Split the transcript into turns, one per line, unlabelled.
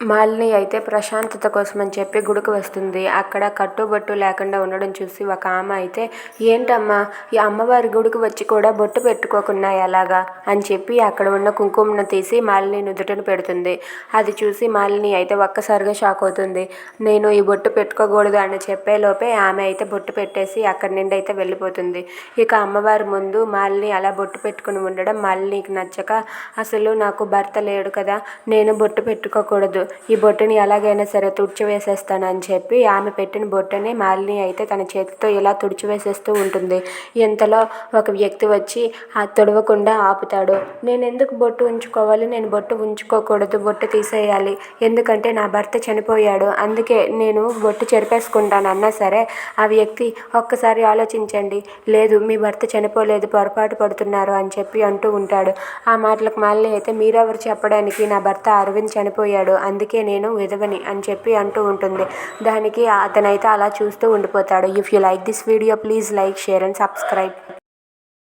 మాలిని అయితే ప్రశాంతత కోసమని చెప్పి గుడికి వస్తుంది. అక్కడ కట్టుబొట్టు లేకుండా ఉండడం చూసి ఒక ఆమె అయితే ఏంటమ్మా ఈ అమ్మవారి గుడికి వచ్చి కూడా బొట్టు పెట్టుకోకుండా ఎలాగా? అని చెప్పి అక్కడ ఉన్న కుంకుమను తీసి మాలిని నుదుటను పెడుతుంది. అది చూసి మాలిని అయితే ఒక్కసారిగా షాక్ అవుతుంది. నేను ఈ బొట్టు పెట్టుకోకూడదు అని చెప్పేలోపే ఆమె అయితే బొట్టు పెట్టేసి అక్కడి నుండి అయితే వెళ్ళిపోతుంది. ఇక అమ్మవారి ముందు మాలిని అలా బొట్టు పెట్టుకుని ఉండడం మాలినికి నచ్చక అసలు నాకు భర్త లేడు కదా నేను బొట్టు పెట్టుకోకూడదు. ఈ బొట్టుని ఎలాగైనా సరే తుడిచివేసేస్తానని చెప్పి ఆమె పెట్టిన బొట్టుని మాలిని అయితే తన చేతితో ఇలా తుడిచివేసేస్తూ ఉంటుంది. ఇంతలో ఒక వ్యక్తి వచ్చి ఆ తుడవకుండా ఆపుతాడు. నేను ఎందుకు బొట్టు ఉంచుకోవాలి? నేను బొట్టు ఉంచుకోకూడదు. బొట్టు తీసేయాలి. ఎందుకంటే నా భర్త చనిపోయాడు. అందుకే నేను బొట్టు చెరిపేసుకుంటాను అన్నా సరే ఆ వ్యక్తి ఒక్కసారి ఆలోచించండి. లేదు మీ భర్త చనిపోలేదు పొరపాటు పడుతున్నారు అని చెప్పి అంటూ ఉంటాడు. ఆ మాటలకు మాలిని అయితే మీరెవరు చెప్పడానికి నా భర్త అరవింద్ చనిపోయాడు అందుకే నేను విధవని అని చెప్పి అంటూ ఉంటుంది. దానికి అతనైతే అలా చూస్తూ ఉండిపోతాడు. If you like this video please like share and subscribe